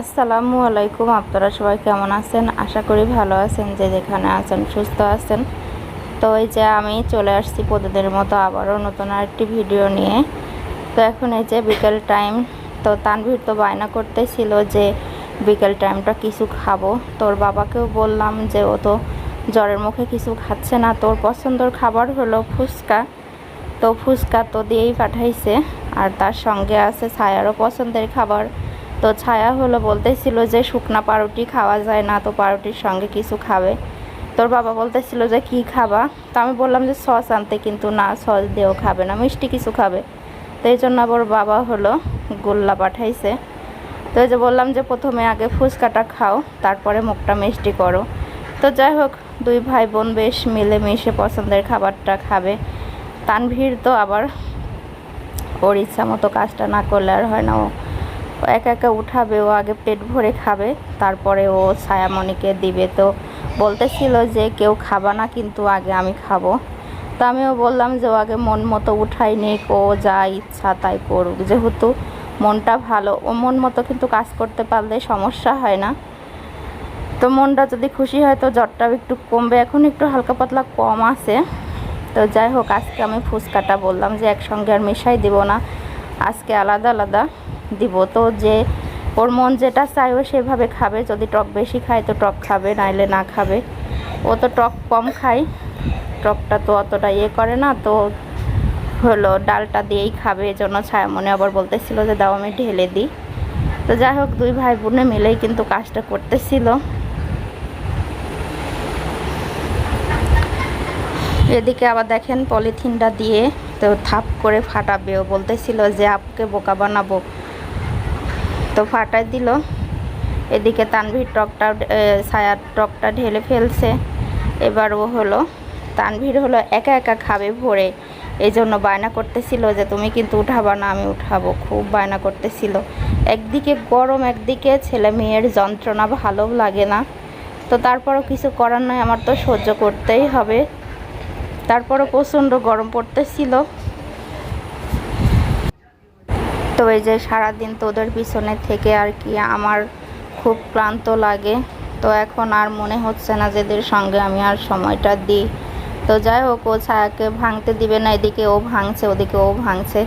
আসসালামু আলাইকুম, আপনারা সবাই কেমন আছেন? আশা করি ভালো আছেন, যে যেখানে আছেন সুস্থ আছেন। তো এই যে আমি চলে আসছি প্রতিদিনের মতো আবারও নতুন আরেকটি ভিডিও নিয়ে। তো এখন এই যে বিকেল টাইম, তো তানভীর তো বায়না করতেছিল যে বিকেল টাইমটা কিছু খাব। তোর বাবাকেও বললাম যে ও তো জ্বরের মুখে কিছু খাচ্ছে না, তোর পছন্দর খাবার হলো ফুচকা। তো ফুচকা তো দিয়েই পাঠাইছে, আর তার সঙ্গে আছে ছায়ারও পছন্দের খাবার। তো ছায়া হলো বলতেছিল যে শুকনা পাউরুটি খাওয়া যায় না, তো পাউরুটির সঙ্গে কিছু খাবে। তোর বাবা বলতেছিল যে কি খাবা? তো আমি বললাম যে সস আনতে, কিন্তু না, সস দিয়েও খাবে না, মিষ্টি কিছু খাবে। তো এই জন্য আবার বাবা হলো গোল্লা পাঠাইছে। তো যে বললাম যে প্রথমে আগে ফুচকাটা খাও, তারপরে মুখটা মিষ্টি করো। তো যাই হোক, দুই ভাই বোন বেশ মিলে মিশে পছন্দের খাবারটা খাবে। তানভীর তো আবার ওর ইচ্ছা মতো কাজটা না করলে আর হয় না, ও একা একা উঠাবে, ও আগে পেট ভরে খাবে, তারপরে ও ছায়ামণিকে দিবে। তো বলতেছিল যে কেউ খাবা না, কিন্তু আগে আমি খাব। তো আমিও বললাম যে ও আগে মন মতো উঠাই নিক, ও যা ইচ্ছা তাই করুক। যেহেতু মনটা ভালো, ও মন মতো কিন্তু কাজ করতে পারলে সমস্যা হয় না। তো মনটা যদি খুশি হয়, তো জ্বরটা একটু কমবে। এখন একটু হালকা পাতলা কম আছে। তো যাই হোক, আজকে আমি ফুচকাটা বললাম যে একসঙ্গে আর মেশাই দিব না। আজকে আলাদা আলাদা। দিব। তো যে ওর মন যেটা চাই ও সেভাবে খাবে। যদি টক বেশি খায় তো টক খাবে, নাইলে না খাবে। ও তো টক কম খায়। টকটা তো অতটা ইয়ে করে না। তো হলো ডালটা দিয়েই খাবে। এজন্য ছায়া মনে আবার বলতেছিল যে, দাও আমি ঢেলে দিই। তো যাই হোক, দুই ভাই বোনে মিলেই কিন্তু কাজটা করতেছিল। এদিকে আবার দেখেন পলিথিনটা দিয়ে তো থাপ করে ফাটাবে। ও বলতেছিল যে, আপুকে বোকা বানাবো। তো ফাটাই দিল। এদিকে তানভীর টকটা ছায়ার টকটা ঢেলে ফেলছে। এবার ও হলো, তানভীর হলো একা একা খাবে ভরে। এই জন্য বায়না করতেছিল যে, তুমি কিন্তু উঠাবা না, আমি উঠাবো। খুব বায়না করতেছিল। একদিকে গরম, একদিকে ছেলে মেয়ের যন্ত্রণা ভালো লাগে না। তো তারপরও কিছু করার নয় আমার তো সহ্য করতেই হবে। তারপরও প্রচণ্ড গরম পড়তেছিল তো এই যে সারাদিন তোদের পিছনে থেকে আর কি। আমার খুব ক্লান্ত লাগে। তো এখন আর মনে হচ্ছে না যে এদের সঙ্গে আমি আর সময়টা দিই। তো যাই হোক, ও ছায়াকে ভাঙতে দিবে না, এদিকে ও ভাঙছে, ওদিকে ও ভাঙছে।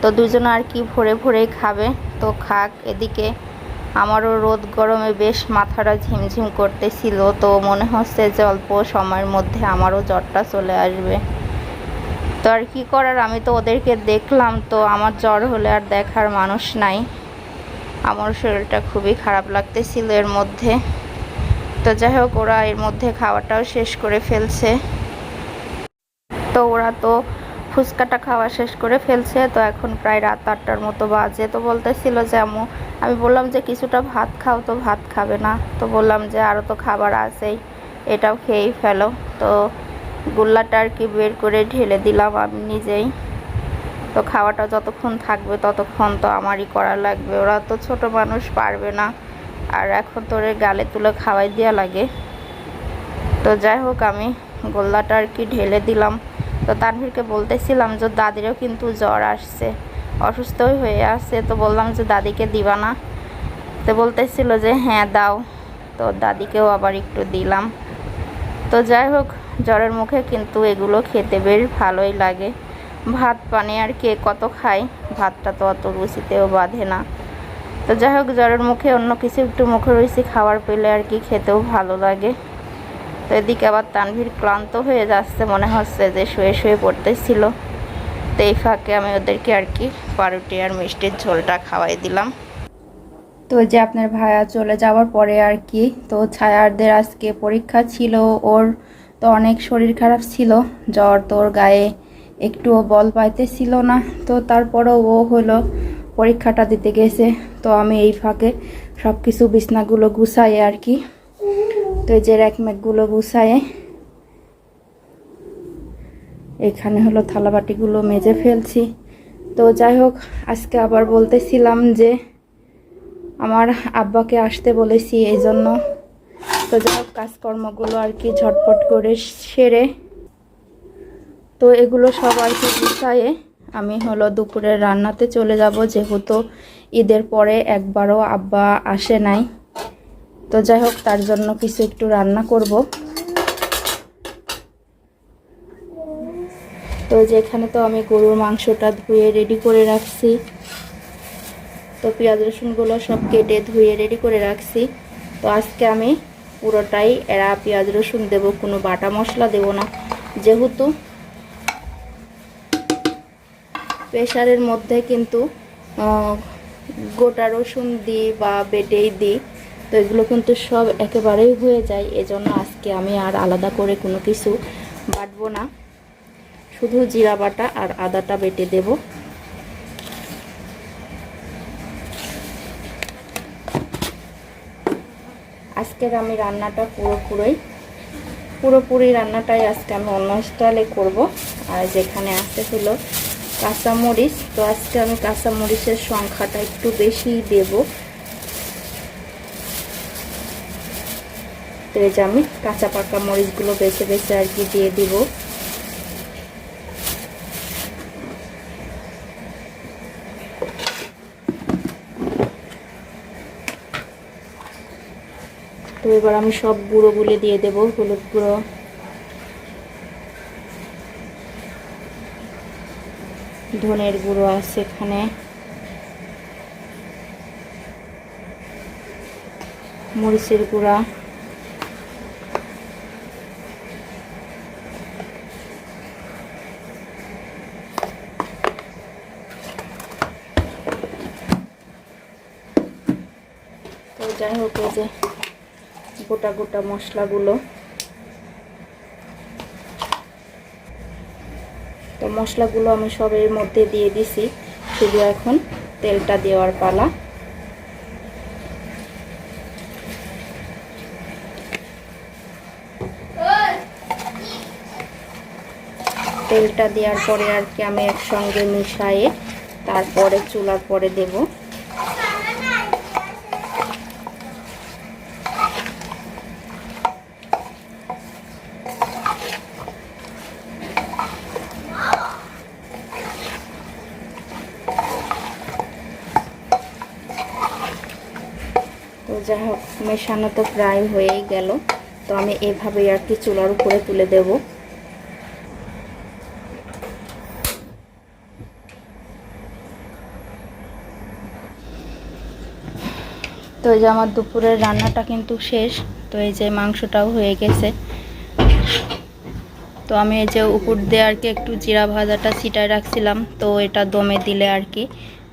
তো দুজনে আর কি ভরে ভরেই খাবে। তো খাক, এদিকে আমারও রোদ গরমে বেশ মাথাটা ঝিমঝিম করতেছিল। তো মনে হচ্ছে যে অল্প সময়ের মধ্যে আমারও জ্বরটা চলে আসবে। তো আর কি করার? আমি তো ওদেরকে দেখলাম, তো আমার জ্বর হলে আর দেখার মানুষ নাই। আমার শরীরটা খুবই খারাপ লাগতেছিল এর মধ্যে। তো যাই হোক, ওরা এর মধ্যে খাওয়াটাও শেষ করে ফেলছে। তো ওরা তো ফুচকাটা খাওয়া শেষ করে ফেলছে, তো এখন প্রায় রাত আটটার মতো বাজে। তো বলতেছিল যে, আম্মু, আমি বললাম যে, কিছুটা ভাত খাও, তো ভাত খাবে না। তো বললাম যে আরও তো খাবার আছেই, এটাও খেয়েই ফেলো। তো গোল্লাটা আর কি বের করে ঢেলে দিলাম আমি নিজেই। তো খাওয়াটা যতক্ষণ থাকবে ততক্ষণ তো আমারই করা লাগবে। ওরা তো ছোট মানুষ, পারবে না। আর এখন তো তোরে গালে তুলে খাওয়াই দেওয়া লাগে। তো যাই হোক, আমি গোল্লাটা আর কি ঢেলে দিলাম। তো তানভীরকে বলতেছিলাম যে, দাদিরও কিন্তু জ্বর আসছে। অসুস্থই হয়ে আসছে তো বললাম যে, দাদিকে দিবা না? তো বলতেছিল যে হ্যাঁ দাও। তো দাদিকেও আবার একটু দিলাম। তো যাই হোক জ্বরের মুখে, কিন্তু এগুলো খেতে বেশ ভালোই লাগে। ভাত, পানি আর কে কত খায়, ভাতটা তো অত রুচিতেও বাঁধে না। তো যাই হোক, জ্বরের মুখে অন্য কিছু একটু মুখে রুচি খাবার পেলে আর কি খেতেও ভালো লাগে। তো এদিকে আবার তানভীর ক্লান্ত হয়ে যাচ্ছে, মনে হচ্ছে যে শুয়ে শুয়ে পড়তেছিল। তো এই ফাঁকে আমি ওদেরকে আর কি পাউরুটি আর মিষ্টির ঝোলটা খাওয়াই দিলাম। তো যে আপনার ভাইয়া চলে যাওয়ার পরে আর কি, তো ছায়ারদের আজকে পরীক্ষা ছিল ওর তো অনেক শরীর খারাপ ছিল, জ্বর তোর গায়ে একটুও বল পাইতেছিল না। তো তারপরেও ও হলো পরীক্ষাটা দিতে গেছে। তো আমি এই ফাঁকে সব কিছু বিছনাগুলো গুছাই আর কি। তো এই যে র্যাকম্যাকগুলো গুছায়ে এখানে হলো থালাবাটিগুলো মেজে ফেলছি। তো যাই হোক, আজকে আবার বলতেছিলাম যে আমার আব্বাকে আসতে বলেছি, এই জন্য তো যাই হোক, কাজকর্মগুলো আর কি ঝটপট করে সেরে। তো এগুলো সব আর কি গুছায়ে আমি হলো দুপুরের রান্নাতে চলে যাব, যেহেতু ঈদের পরে একবারও আব্বা আসে নাই। তো যাই হোক, তার জন্য কিছু একটু রান্না করব। তো যেখানে তো আমি গরুর মাংসটা ধুয়ে রেডি করে রাখছি। তো পেঁয়াজ রসুনগুলো সব কেটে ধুয়ে রেডি করে রাখছি। তো আজকে আমি পুরোটাই এরা পেঁয়াজ, রসুন দেব, কোনো বাটা মশলা দেব না। যেহেতু প্রেশারের মধ্যে কিন্তু গোটা রসুন দিই বা বেটেই দিই, তো এগুলো কিন্তু সব একেবারেই হয়ে যায়। এজন্য আজকে আমি আর আলাদা করে কোনো কিছু বাটবো না। শুধু জিরা বাটা আর আদাটা বেটে দেব। আজকের আমি রান্নাটা পুরোপুরোই পুরোপুরি রান্নাটাই আজকে আমি অন্য স্টাইলে করব। আর যেখানে আসতে হলো কাঁচামরিচ, তো আজকে আমি কাঁচামরিচের সংখ্যাটা একটু বেশি দেব। তো এই যে আমি কাঁচা পাকা মরিচগুলো বেছে বেছে আর কি দিয়ে দিব। এবার আমি সব গুঁড়ো গুঁড়োগুলো দিয়ে দেব, হলুদ গুঁড়ো। ধনের গুঁড়ো আছে এখানে। মরিচের গুঁড়া। যাই হোক, এই যে গোটা গোটা মশলাগুলো। তো মশলাগুলো আমি সব এর মধ্যে দিয়ে দিছি, শুধু এখন তেলটা দেওয়ার পালা। তেলটা দেওয়ার পরে আর কি আমি একসঙ্গে মিশায়ে তারপরে চুলার পরে দেবো। তো যাই হোক, মেশানো তো প্রায় হয়েই গেল। তো আমি এভাবেই আর কি চুলার উপরে তুলে দেব। তো এই যে আমার দুপুরের রান্নাটা কিন্তু শেষ। তো এই যে মাংসটাও হয়ে গেছে। তো আমি এই যে উপর দিয়ে আর কি একটু জিরা ভাজাটা ছিটায় রাখছিলাম। তো এটা দমে দিলে আর কি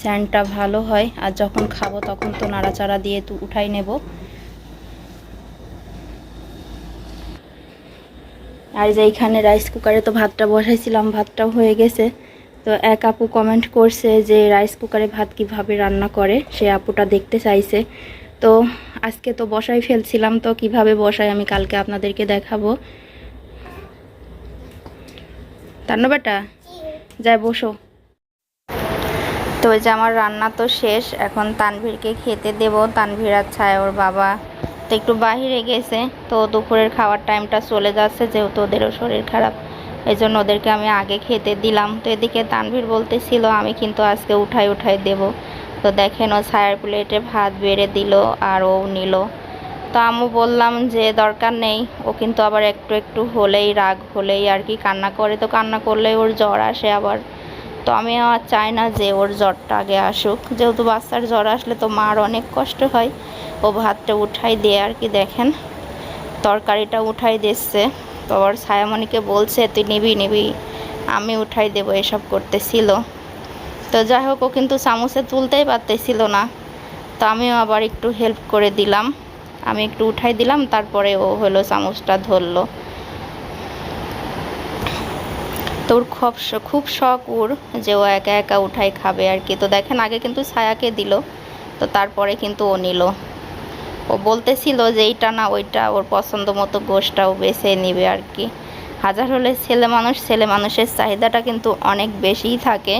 স্যান্ডটা ভালো হয় আর যখন খাব তখন তো নাড়াচাড়া দিয়ে তো উঠাই নেব। আর যে এইখানে রাইস কুকারে তো ভাতটা বসাইছিলাম ভাতটাও হয়ে গেছে। তো এক আপু কমেন্ট করছে যে রাইস কুকারে ভাত কীভাবে রান্না করে সে আপুটা দেখতে চাইছে। তো আজকে তো বসাই ফেলছিলাম তো কীভাবে বসাই আমি কালকে আপনাদেরকে দেখাবো। বেটা যাই বসো। তো ওই যে আমার রান্না তো শেষ, এখন তানভীরকে খেতে দেব। তানভীর আর ছায়, ওর বাবা তো একটু বাহিরে গেছে, তো দুপুরের খাওয়ার টাইমটা চলে যাচ্ছে, যেহেতু ওদেরও শরীর খারাপ। এই জন্য ওদেরকে আমি আগে খেতে দিলাম। তো এদিকে তানভীর বলতেছিল, আমি কিন্তু আজকে উঠাই উঠাই দেব। তো দেখেন ও ছায়ার প্লেটে ভাত বেড়ে দিল আর ও নিল। তো আমি বললাম যে, দরকার নেই। ও কিন্তু আবার একটু একটু হলেই রাগ হলেই আর কি কান্না করে। তো কান্না করলে ওর জ্বর আসে আবার। তো আমি আর চাই না যে ওর জ্বরটা আগে আসুক। যেহেতু বাচ্চার জ্বর আসলে তো মার অনেক কষ্ট হয়। ও ভাতটা উঠাই দিয়ে আর কি দেখেন, তরকারিটা উঠাই দিচ্ছে। তো আবার ছায়ামণিকে বলছে, তুই নিবি নিবি, আমি উঠাই দেবো, এসব করতেছিল। তো যাই হোক, ও কিন্তু চামচে তুলতেই পারতেছিল না। তো আমিও আবার একটু হেল্প করে দিলাম। আমি একটু উঠাই দিলাম, তারপরে ও হলো চামচটা ধরলো। তো ওর খুব খুব শখ ওর যে ও একা একা উঠাই খাবে আর কি। তো দেখেন, আগে কিন্তু ছায়াকে দিল, তো তারপরে কিন্তু ও নিল। ও বলতেছিল যে এইটা না, ওইটা, ওর পছন্দ মতো গোষ্ঠটাও বেছে নিবে আর কি। হাজার হলে ছেলে মানুষ, ছেলে মানুষের চাহিদাটা কিন্তু অনেক বেশিই থাকে।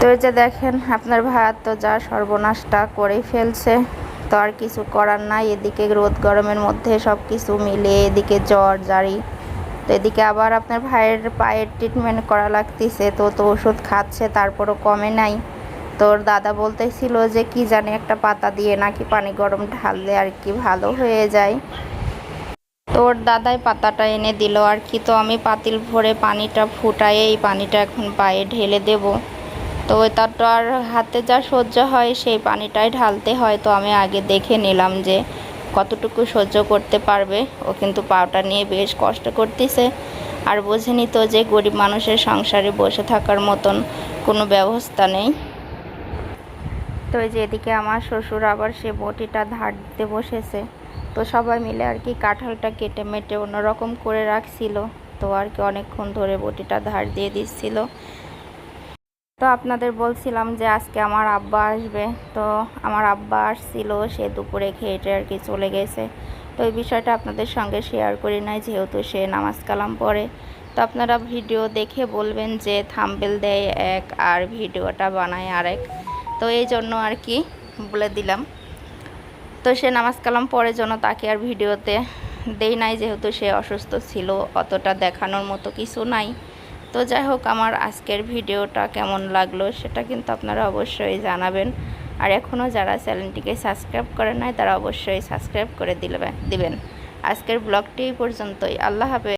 তো এই যে দেখেন, আপনার ভাত তো যা সর্বনাশটা করেই ফেলছে। তো আর কিছু করার নাই, এদিকে রোদ গরমের মধ্যে সব কিছু মিলে এদিকে জ্বর, জারি। তো এদিকে আবার আপনার ভাইয়ের পায়ের ট্রিটমেন্ট করা লাগতেছে, তো তো ওষুধ খাচ্ছে, তারপরও কমে নাই। তোর দাদা বলতেছিল যে, কি জানে একটা পাতা দিয়ে নাকি পানি গরম ঢাললে আর কি ভালো হয়ে যায়? তোর দাদাই পাতাটা এনে দিল, আর কি, তো আমি পাতিল ভরে পানিটা ফুটাই এই পানিটা এখন পায়ে ঢেলে দেব। তো ওটা তো আর হাতে যা সহ্য হয়, সেই পানিটাই ঢালতে হয়। তো আমি আগে দেখে নিলাম যে কতটুকু সহ্য করতে পারবে। ও কিন্তু পাওটা নিয়ে বেশ কষ্ট করতেছে। আর বোঝেনি তো যে গরিব মানুষের সংসারে বসে থাকার মতন কোনো ব্যবস্থা নেই। তো এই যে এদিকে আমার শ্বশুর আবার সে বটিটা ধার দিতে বসেছে। তো সবাই মিলে আর কি কাঁঠালটা কেটে মেটে অন্যরকম করে রাখছিল। তো আর কি অনেকক্ষণ ধরে বটিটা ধার দিয়ে দিচ্ছিল। তো আপনাদের বলছিলাম যে আজকে আমার আব্বা আসবে। তো আমার আব্বা আসছিল, সে দুপুরে খেয়েটে আর কি চলে গেছে। তো এই বিষয়টা আপনাদের সঙ্গে শেয়ার করি নাই, যেহেতু সে নামাজ কালাম পড়ে। তো আপনারা ভিডিও দেখে বলবেন যে থাম্বেল দেয় এক আর ভিডিওটা বানায় আরেক। তো এই জন্য আর কি বলে দিলাম। তো সে নামাজ কালাম পড়ার জন্য তাকে আর ভিডিওতে দেই নাই, যেহেতু সে অসুস্থ ছিল, অতটা দেখানোর মতো কিছু নাই। তো যাই হোক, আমার আজকের ভিডিওটা কেমন লাগল সেটা কিন্তু আপনারা অবশ্যই জানাবেন। আর এখনও যারা চ্যানেলটিকে সাবস্ক্রাইব করে নাই, তারা অবশ্যই সাবস্ক্রাইব করে দিলে দিবেন। আজকের ব্লগটি পর্যন্তই। আল্লাহ হাফেজ।